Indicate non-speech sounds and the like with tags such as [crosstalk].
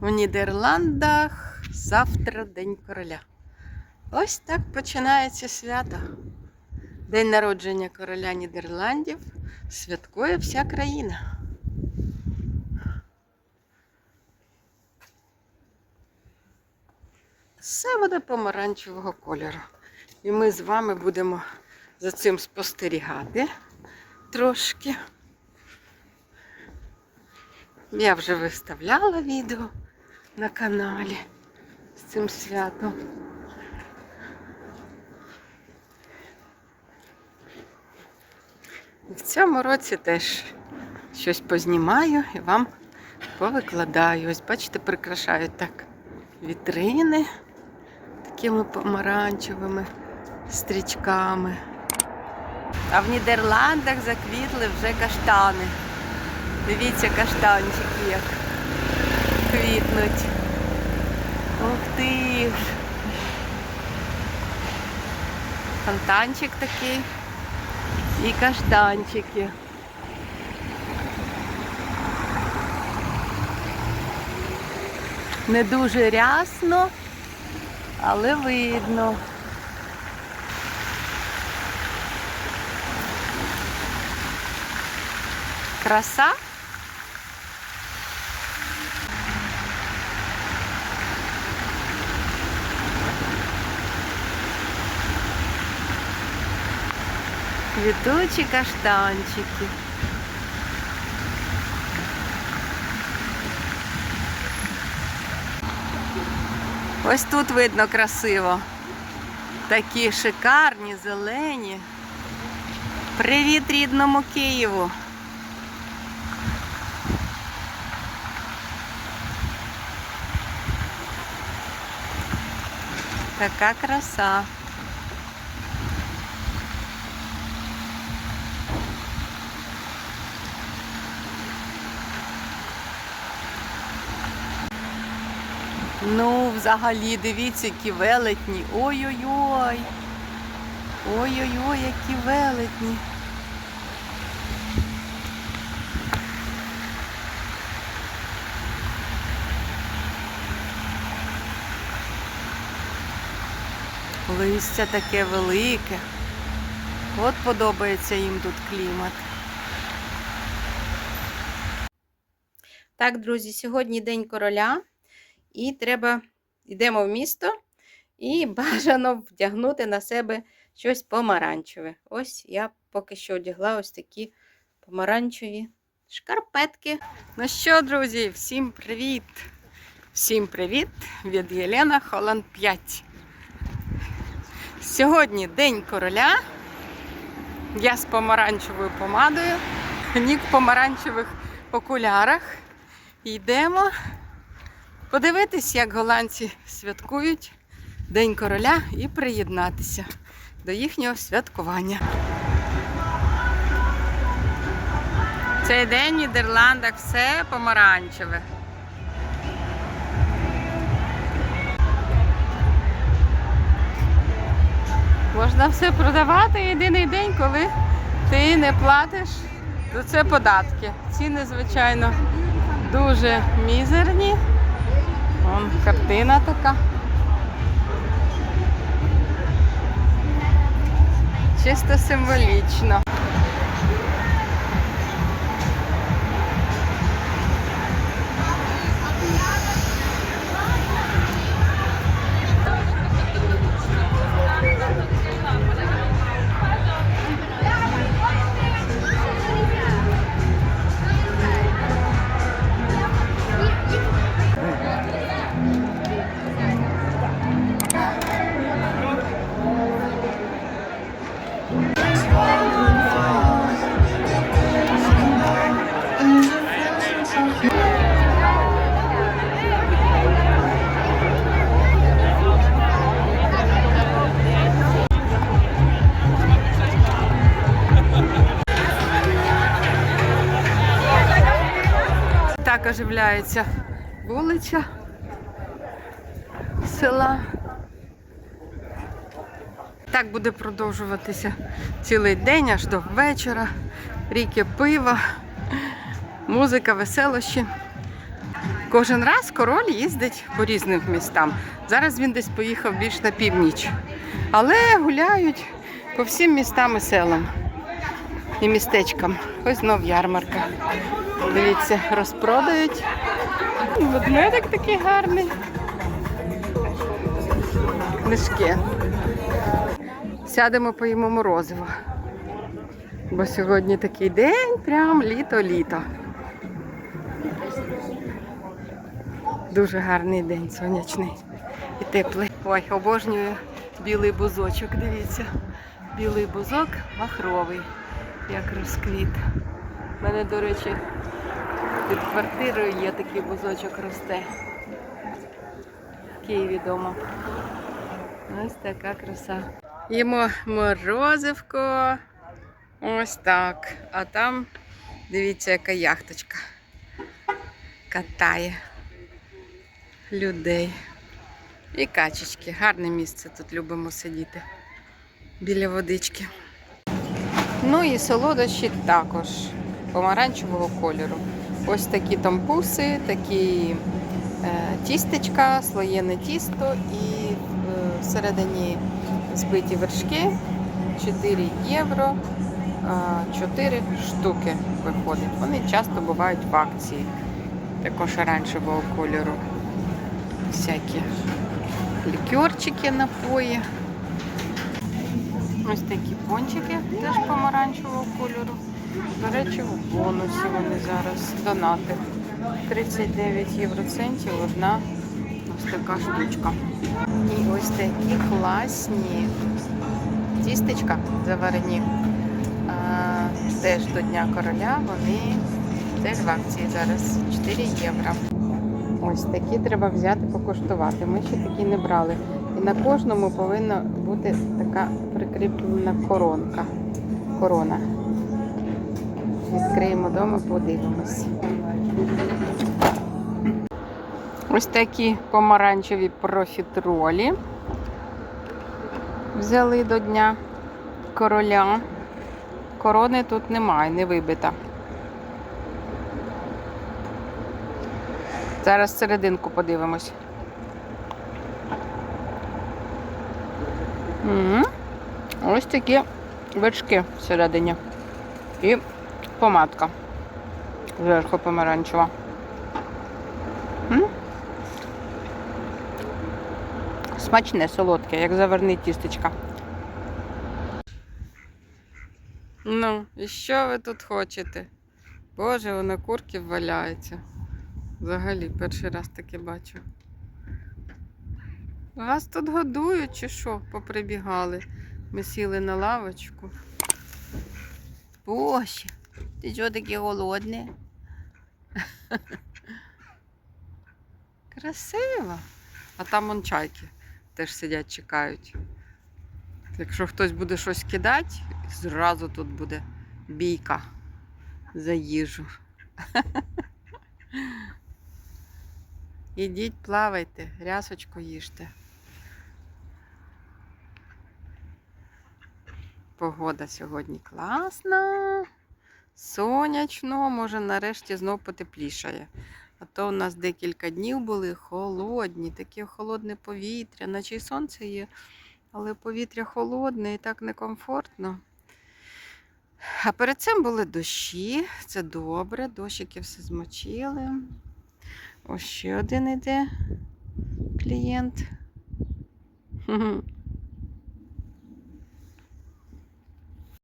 В Нідерландах завтра День короля. Ось так починається свято. День народження короля Нідерландів святкує вся країна. Все буде помаранчевого кольору. І ми з вами будемо за цим спостерігати трошки. Я вже виставляла відео на каналі з цим святом. І в цьому році теж щось познімаю і вам повикладаю. Ось, бачите, прикрашають так вітрини такими помаранчевими стрічками. А в Нідерландах заквітли вже каштани. Дивіться, каштанчики як квітнуть. Ух ти ж. Фонтанчик такий. І каштанчики. Не дуже рясно, але видно. Краса. Квітучі каштанчики. Ось тут видно красиво. Такі шикарні, зелені. Привіт рідному Києву! Така краса. Ну, взагалі, дивіться, які велетні. Ой-ой-ой. Ой-ой-ой, які велетні. Листя таке велике. От подобається їм тут клімат. Так, друзі, сьогодні День короля. І треба, йдемо в місто і [laughs] бажано вдягнути на себе щось помаранчеве. Ось я поки що одягла ось такі помаранчеві шкарпетки. Ну що, друзі, всім привіт! Всім привіт від Єлена Холланд 5. Сьогодні День короля. Я з помаранчевою помадою, нік в помаранчевих окулярах. Йдемо подивитись, як голландці святкують День короля і приєднатися до їхнього святкування. Цей день в Нідерландах все помаранчеве. Можна все продавати єдиний день, коли ти не платиш за це податки. Ціни, звичайно, дуже мізерні. Вон картина така. Чисто символічно. Оживляється вулиця села. Так буде продовжуватися цілий день аж до вечора. Ріки пива, музика, веселощі. Кожен раз король їздить по різним містам. Зараз він десь поїхав більш на північ. Але гуляють по всім містам і селам і містечкам. Ось знов ярмарка. Дивіться, розпродають. Ведмедик такий гарний. Книжки. Сядемо поїмо морозиво. Бо сьогодні такий день, прям літо-літо. Дуже гарний день сонячний і теплий. Ой, обожнюю білий бузочок. Дивіться. Білий бузок махровий, як розквіт. У мене, до речі, під квартирою є такий бузочок росте. В Києві вдома. Ось така краса. Їмо морозивко. Ось так. А там, дивіться, яка яхточка. Катає людей. І качечки. Гарне місце тут любимо сидіти. Біля водички. Ну і солодощі також помаранчевого кольору. Ось такі тампуси, такі е, тістечка, слоєне тісто і е, всередині збиті вершки 4 євро. е, 4 штуки виходить. Вони часто бувають в акції. Також оранжевого кольору. Всякі лікерчики, напої. Ось такі пончики теж помаранчевого кольору. До речі, в бонусі вони зараз донати. 39 євроцентів одна ось така штучка. І ось такі класні тістечка заварені. А, теж до Дня короля. Вони теж в акції зараз 4 євро. Ось такі треба взяти покуштувати. Ми ще такі не брали. І на кожному повинна бути така прикріплена коронка. Корона. Відкриємо вдома, подивимось. Ось такі помаранчеві профітролі. Взяли до Дня короля. Корони тут немає, не вибита. Зараз серединку подивимось. Мгм. Ось такі вершки всередині. І помадка. Зверху помаранчева. Смачне, солодке, як заварне тістечка. Ну, і що ви тут хочете? Боже, воно курки валяються. Взагалі, перший раз таке бачу. Вас тут годують чи що? Поприбігали. Ми сіли на лавочку. Боже, ти чого таке голодне? Красиво. А там вон чайки теж сидять, чекають. Якщо хтось буде щось кидати, зразу тут буде бійка за їжу. Ідіть, плавайте, рясочку їжте. Погода сьогодні класна, сонячно, може нарешті знов потеплішає. А то у нас декілька днів були холодні, таке холодне повітря, наче й сонце є, але повітря холодне і так некомфортно. А перед цим були дощі, це добре, дощики все змочили. Ось ще один іде клієнт. [laughs]